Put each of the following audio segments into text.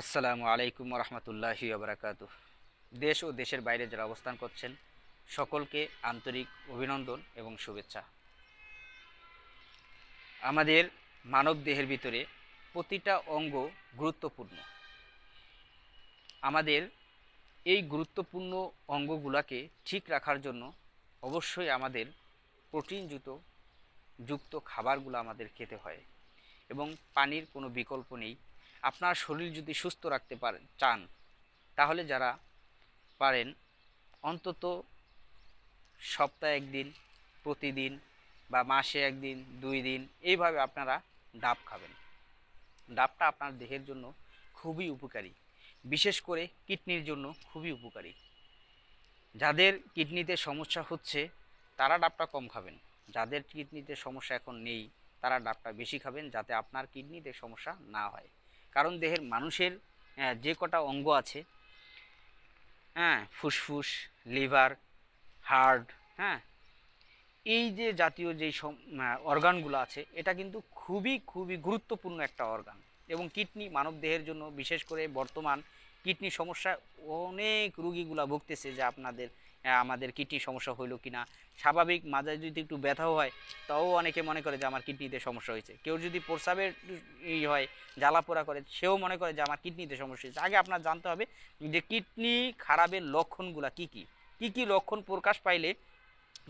আসসালামু আলাইকুম রহমতুল্লাহি আবরাকাতু দেশ ও দেশের বাইরে যারা অবস্থান করছেন, সকলকে আন্তরিক অভিনন্দন এবং শুভেচ্ছা। আমাদের মানব দেহের ভিতরে প্রতিটা অঙ্গ গুরুত্বপূর্ণ। আমাদের এই গুরুত্বপূর্ণ অঙ্গগুলোকে ঠিক রাখার জন্য অবশ্যই আমাদের প্রোটিনযুক্ত, যুক্ত খাবারগুলো আমাদের খেতে হয় এবং পানির কোনো বিকল্প নেই। আপনার শরীর যদি সুস্থ রাখতে পারেন, চান, তাহলে যারা পারেন, অন্তত সপ্তাহে একদিন, প্রতিদিন বা মাসে একদিন, দুই দিন, এইভাবে আপনারা ডাব খাবেন। ডাবটা আপনার দেহের জন্য খুবই উপকারী। বিশেষ করে কিডনির জন্য খুবই উপকারী। যাদের কিডনিতে সমস্যা হচ্ছে, তারা ডাবটা কম খাবেন। যাদের কিডনিতে সমস্যা এখন নেই, তারা ডাবটা বেশি খাবেন, যাতে আপনার কিডনিতে সমস্যা না হয়। কারণ দেহের মানুষের যে কটা অঙ্গ আছে হ্যাঁ ফুসফুস, লিভার, হার্ট হ্যাঁ এই যে জাতীয় যেই অর্গানগুলো আছে, এটা কিন্তু খুবই খুবই গুরুত্বপূর্ণ একটা অর্গান এবং কিডনি মানব দেহের জন্য বিশেষ করে বর্তমান কিডনি সমস্যা, অনেক রুগীগুলা ভুগতেছে যে আপনাদের আমাদের কিডনি সমস্যা হইল কি না স্বাভাবিক মাঝে যদি একটু ব্যথাও হয়, তাও অনেকে মনে করে যে আমার কিডনিতে সমস্যা হয়েছে। কেউ যদি প্রস্রাবের ই হয়, জ্বালা পোড়া করে, সেও মনে করে যে আমার কিডনিতে সমস্যা হয়েছে। আগে আপনার জানতে হবে যে কিডনি খারাপের লক্ষণগুলা কি কি? কি কি লক্ষণ প্রকাশ পাইলে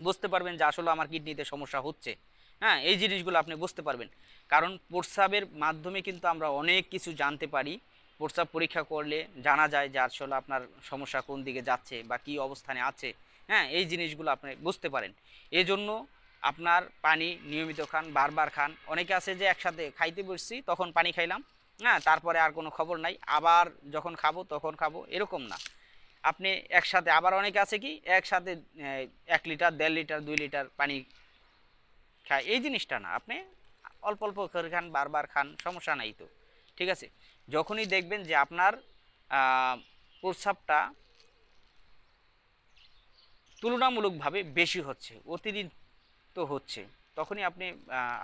বুঝতে পারবেন যে আসলে আমার কিডনিতে সমস্যা হচ্ছে। হ্যাঁ এই জিনিসগুলো আপনি বুঝতে পারবেন। কারণ প্রস্রাবের মাধ্যমে কিন্তু আমরা অনেক কিছু জানতে পারি। প্রস্রাব পরীক্ষা করলে জানা যায় যে আসলে আপনার সমস্যা কোন দিকে যাচ্ছে বা কি অবস্থানে আছে। হ্যাঁ এই জিনিসগুলো আপনি বুঝতে পারেন। এই জন্য আপনার পানি নিয়মিত খান, বারবার খান। অনেকে আছে যে একসাথে খাইতে বসছি, তখন পানি খাইলাম। হ্যাঁ তারপরে আর কোনো খবর নাই। আবার যখন খাব, তখন খাব। এরকম না। আপনি একসাথে, আবার অনেকে আছে কি, একসাথে এক লিটার, দেড় লিটার, দুই লিটার পানি খায়। এই জিনিসটা না। আপনি অল্প অল্প করে খান, বারবার খান, সমস্যা নাই তো। ঠিক আছে? যখনই দেখবেন যে আপনার প্রস্রাবটা তুলনামূলকভাবে বেশি হচ্ছে, অতিরিক্ত হচ্ছে, তখনই আপনি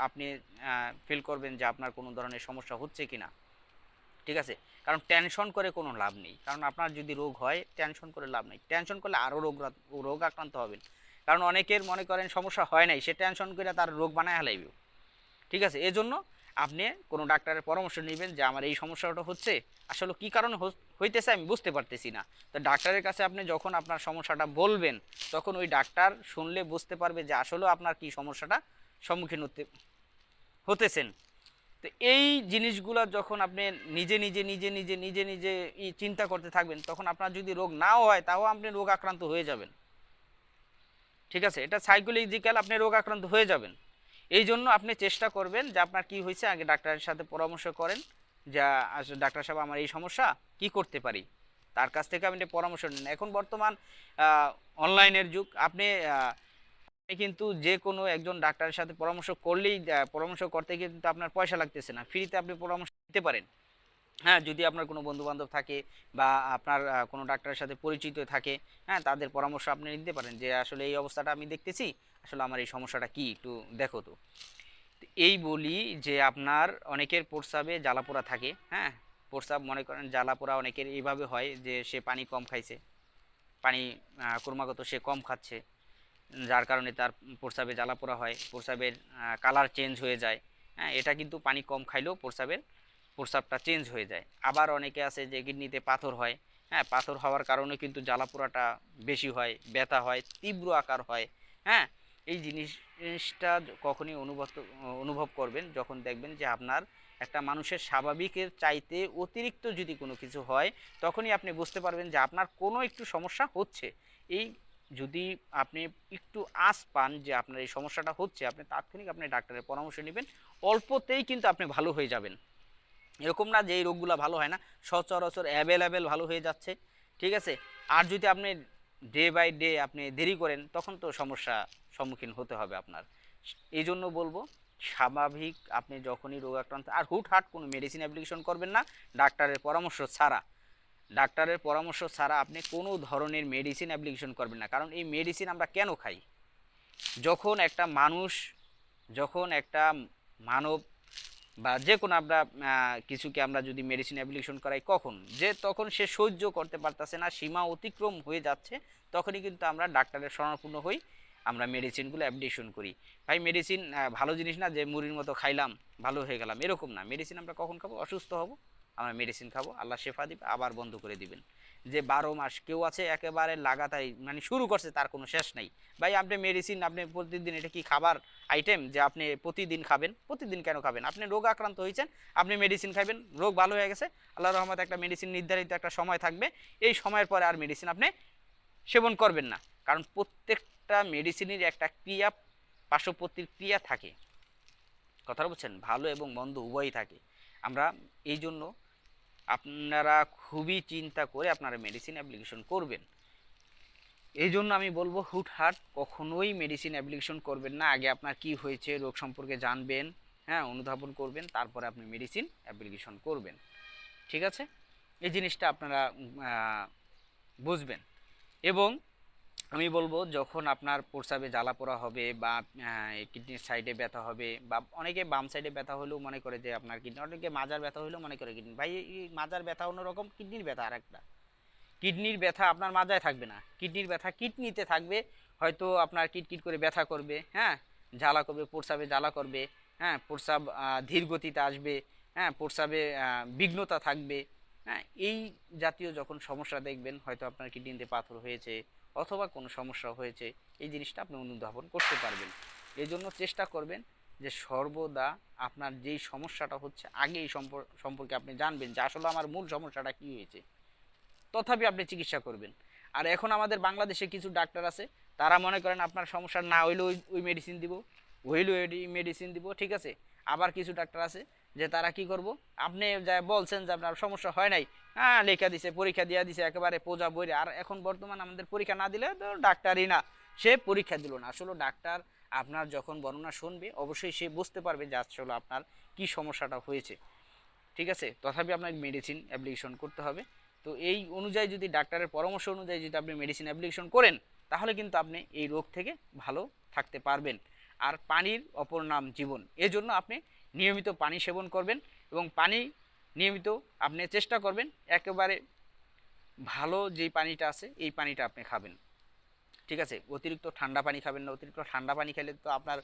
আপনি ফিল করবেন যে আপনার কোনো ধরনের সমস্যা হচ্ছে কি না ঠিক আছে? কারণ টেনশন করে কোনো লাভ নেই। কারণ আপনার যদি রোগ হয় টেনশন করে লাভ নেই। টেনশন করলে আরও রোগ রোগ আক্রান্ত হবেন। কারণ অনেকের মনে করেন সমস্যা হয় নাই, সে টেনশন করে তার রোগ বানায় হালাইবে ঠিক আছে? এজন্য আপনি কোনো ডাক্তারের পরামর্শ নেবেন যে আমার এই সমস্যাটা হচ্ছে। আসলে কি কারণে হইতেছে আমি বুঝতে পারতেছি না। তো ডাক্তারের কাছে আপনি যখন আপনার সমস্যাটা বলবেন, তখন ওই ডাক্তার শুনলে বুঝতে পারবে যে আসলেও আপনার কি সমস্যাটা সম্মুখীন হতে, হতেছেন। তো এই জিনিসগুলো যখন আপনি নিজে নিজে নিজে নিজে নিজে নিজে চিন্তা করতে থাকবেন, তখন আপনার যদি রোগ নাও হয়, তাও আপনি রোগ আক্রান্ত হয়ে যাবেন। ঠিক আছে? এটা সাইকোলজিক্যাল আপনি রোগ আক্রান্ত হয়ে যাবেন। এই জন্য আপনি চেষ্টা করবেন যে আপনার কি হয়েছে, আগে ডাক্তারের সাথে পরামর্শ করেন যা ডাক্তার সাহেব আমার এই সমস্যা কি করতে পারি। তার কাছ থেকে আপনি পরামর্শ নেন। এখন বর্তমান অনলাইনের যুগ। আপনি কিন্তু যে কোনো একজন ডাক্তারের সাথে পরামর্শ করলেই পরামর্শ করতে গিয়ে কিন্তু আপনার পয়সা লাগতেছে না। ফ্রিতে আপনি পরামর্শ দিতে পারেন। হ্যাঁ যদি আপনার কোনো বন্ধু বান্ধব থাকে বা আপনার কোনো ডাক্তারের সাথে পরিচিত থাকে হ্যাঁ তাদের পরামর্শ আপনি নিতে পারেন যে আসলে এই অবস্থাটা আমি দেখতেছি। আসলে আমার এই সমস্যাটা কি একটু দেখো তো। এই বলি যে আপনার অনেকের প্রস্রাবে জ্বালাপোড়া থাকে হ্যাঁ? প্রস্রাব মনে করেন জ্বালাপোড়া অনেকের এইভাবে হয় যে সে পানি কম খাইছে, পানি ক্রমাগত সে কম খাচ্ছে, যার কারণে তার প্রস্রাবে জ্বালাপোড়া হয়, প্রস্রাবের কালার চেঞ্জ হয়ে যায় হ্যাঁ? এটা কিন্তু পানি কম খাইলেও প্রস্রাবের প্রস্রাবটা চেঞ্জ হয়ে যায়। আবার অনেকে আছে যে কিডনিতে পাথর হয় হ্যাঁ? পাথর হওয়ার কারণে কিন্তু জ্বালাপোড়াটা বেশি হয়, ব্যথা হয়, তীব্র আকার হয় হ্যাঁ? এই জিনিসটা কখনই অনুভব অনুভব করবেন যখন দেখবেন যে আপনার একটা মানুষের স্বাভাবিকের চাইতে অতিরিক্ত যদি কোনো কিছু হয়, তখনই আপনি বুঝতে পারবেন যে আপনার কোনো একটু সমস্যা হচ্ছে। এই যদি আপনি একটু আশ পান যে আপনার এই সমস্যাটা হচ্ছে, আপনি তাৎক্ষণিক আপনি ডাক্তারের পরামর্শ নেবেন, অল্পতেই কিন্তু আপনি ভালো হয়ে যাবেন। এরকম না যে এই রোগগুলো ভালো হয় না, সচরাচর অ্যাভেলেবেল ভালো হয়ে যাচ্ছে, ঠিক আছে? আর যদি আপনি ডে বাই ডে আপনি দেরি করেন, তখন তো সমস্যা সম্মুখীন হতে হবে আপনার। এই জন্য বলব, স্বাভাবিক আপনি যখনই রোগ আক্রান্ত, আর হুটহাট কোনো মেডিসিন অ্যাপ্লিকেশন করবেন না, ডাক্তারের পরামর্শ ছাড়া। ডাক্তারের পরামর্শ ছাড়া আপনি কোনো ধরনের মেডিসিন অ্যাপ্লিকেশন করবেন না, কারণ এই মেডিসিন আমরা কেন খাই? যখন একটা মানুষ, যখন একটা মানব বা যে কোনো আমরা কিছুকে আমরা যদি মেডিসিন অ্যাপ্লিকেশন করাই কখন? যে তখন সে সহ্য করতে পারতেছে না, সীমা অতিক্রম হয়ে যাচ্ছে, তখনই কিন্তু আমরা ডাক্তারের শরণাপূর্ণ হই, আমরা মেডিসিনগুলো অ্যাপ্লিকেশন করি। ভাই মেডিসিন ভালো জিনিস না যে মুড়ির মতো খাইলাম, ভালো হয়ে গেলাম, এরকম না। মেডিসিন আমরা কখন খাব? অসুস্থ হব। আমরা মেডিসিন খাব, আল্লাহ শেফা দিবে, আবার বন্ধ করে দিবেন। যে বারো মাস কেউ আছে একেবারে লাগাতারই মানে শুরু করছে, তার কোনো শেষ নাই। ভাই, আপনি মেডিসিন আপনি প্রতিদিন এটা কি খাবার আইটেম যে আপনি প্রতিদিন খাবেন? প্রতিদিন কেন খাবেন? আপনি রোগ আক্রান্ত হয়েছেন, আপনি মেডিসিন খাবেন রোগ ভালো হয়ে গেছে, আল্লাহ রহমত একটা মেডিসিন নির্ধারিত একটা সময় থাকবে। এই সময়ের পরে আর মেডিসিন আপনি সেবন করবেন না। কারণ প্রত্যেকটা মেডিসিনের একটা ক্রিয়া পার্শ্বপ্রতির ক্রিয়া থাকে। কথা বলছেন ভালো এবং মন্দ উভয়ই থাকে। আমরা এই জন্য আপনারা খুবই চিন্তা করে আপনারা মেডিসিন অ্যাপ্লিকেশন করবেন। এই জন্য আমি বলব, হুটহাট কখনোই মেডিসিন অ্যাপ্লিকেশন করবেন না। আগে আপনার কি হয়েছে, রোগ সম্পর্কে জানবেন হ্যাঁ অনুধাবন করবেন, তারপরে আপনি মেডিসিন অ্যাপ্লিকেশন করবেন। ঠিক আছে? এই জিনিসটা আপনারা বুঝবেন। এবং আমি বলব যখন আপনার প্রস্রাবে জ্বালা পোড়া হবে বা কিডনির সাইডে ব্যথা হবে বা অনেকে বাম সাইডে ব্যথা হলেও মনে করে যে আপনার কিডনি অনেকে মাজার ব্যথা হলেও মনে করে কিডনি ভাই, এই মাজার ব্যথা অন্যরকম কিডনির ব্যথা আর একটা কিডনির ব্যথা আপনার মাজায় থাকবে না। কিডনির ব্যথা কিডনিতে থাকবে, হয়তো আপনার কিটকিট করে ব্যথা করবে হ্যাঁ? জ্বালা করবে, প্রস্রাবে জ্বালা করবে হ্যাঁ? প্রস্রাব ধীর গতিতে আসবে হ্যাঁ? প্রস্রাবে বিঘ্নতা থাকবে হ্যাঁ এই জাতীয় যখন সমস্যা দেখবেন, হয়তো আপনার কিডনিতে পাথর হয়েছে অথবা কোনো সমস্যা হয়েছে, এই জিনিসটা আপনি অনুধাবন করতে পারবেন। এই জন্য চেষ্টা করবেন যে সর্বদা আপনার যেই সমস্যাটা হচ্ছে, আগে এই সম্পর- সম্পর্কে আপনি জানবেন যে আসলে আমার মূল সমস্যাটা কী হয়েছে। তথাপি আপনি চিকিৎসা করবেন। আর এখন আমাদের বাংলাদেশে কিছু ডাক্তার আছে, তারা মনে করেন আপনার সমস্যা না হইলেও ওই- ওই মেডিসিন দিব হইলে ওই মেডিসিন দিব, ঠিক আছে? আবার কিছু ডাক্তার আছে যে তারা কি করব? আপনি যা বলছেন যে আপনার সমস্যা হয় নাই হ্যাঁ লেখা দিছে, পরীক্ষা দিয়া দিছে, একেবারে পোজা বই আর এখন বর্তমান আমাদের পরীক্ষা না দিলে তো ডাক্তারই না। সে পরীক্ষা দিল না। আসলে ডাক্তার আপনার যখন বর্ণনা শুনবে, অবশ্যই সে বুঝতে পারবে যে আসলে আপনার কি সমস্যাটা হয়েছে। ঠিক আছে? তথাপি আপনাকে মেডিসিন অ্যাপ্লিকেশন করতে হবে। তো এই অনুযায়ী যদি ডাক্তারের পরামর্শ অনুযায়ী যদি আপনি মেডিসিন অ্যাপ্লিকেশন করেন, তাহলে কিন্তু আপনি এই রোগ থেকে ভালো থাকতে পারবেন। আর পানির অপর নাম জীবন। এজন্য আপনি নিয়মিত পানি সেবন করবেন এবং পানি নিয়মিত আপনি চেষ্টা করবেন একেবারে ভালো যেই পানিটা আছে, এই পানিটা আপনি খাবেন। ঠিক আছে? অতিরিক্ত ঠান্ডা পানি খাবেন না। অতিরিক্ত ঠান্ডা পানি খেলে তো আপনার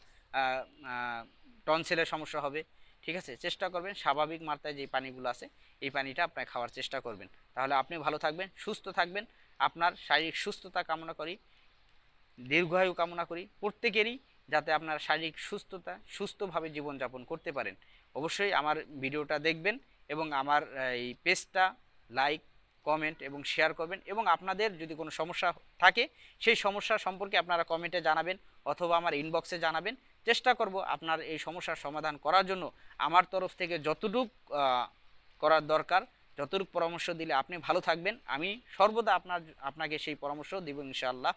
টনসেলের সমস্যা হবে। ঠিক আছে? চেষ্টা করবেন স্বাভাবিক মাত্রায় যে পানিগুলো আছে, এই পানিটা আপনার খাওয়ার চেষ্টা করবেন। তাহলে আপনি ভালো থাকবেন, সুস্থ থাকবেন। আপনার শারীরিক সুস্থতা কামনা করি, দীর্ঘায়ু কামনা করি। প্রত্যেকেরই যাতে আপনার শারীরিক সুস্থতা, সুস্থভাবে জীবনযাপন করতে পারেন। অবশ্যই আমার ভিডিওটা দেখবেন এবং আমার এই পেজটা লাইক, কমেন্ট এবং শেয়ার করবেন এবং আপনাদের যদি কোনো সমস্যা থাকে, সেই সমস্যা সম্পর্কে আপনারা কমেন্টে জানাবেন অথবা আমার ইনবক্সে জানাবেন। চেষ্টা করব আপনার এই সমস্যার সমাধান করার জন্য। আমার তরফ থেকে যতটুক করার দরকার, যতটুক পরামর্শ দিলে আপনি ভালো থাকবেন। আমি সর্বদা আপনার, আপনাকে সেই পরামর্শ দেব ইনশাআল্লাহ।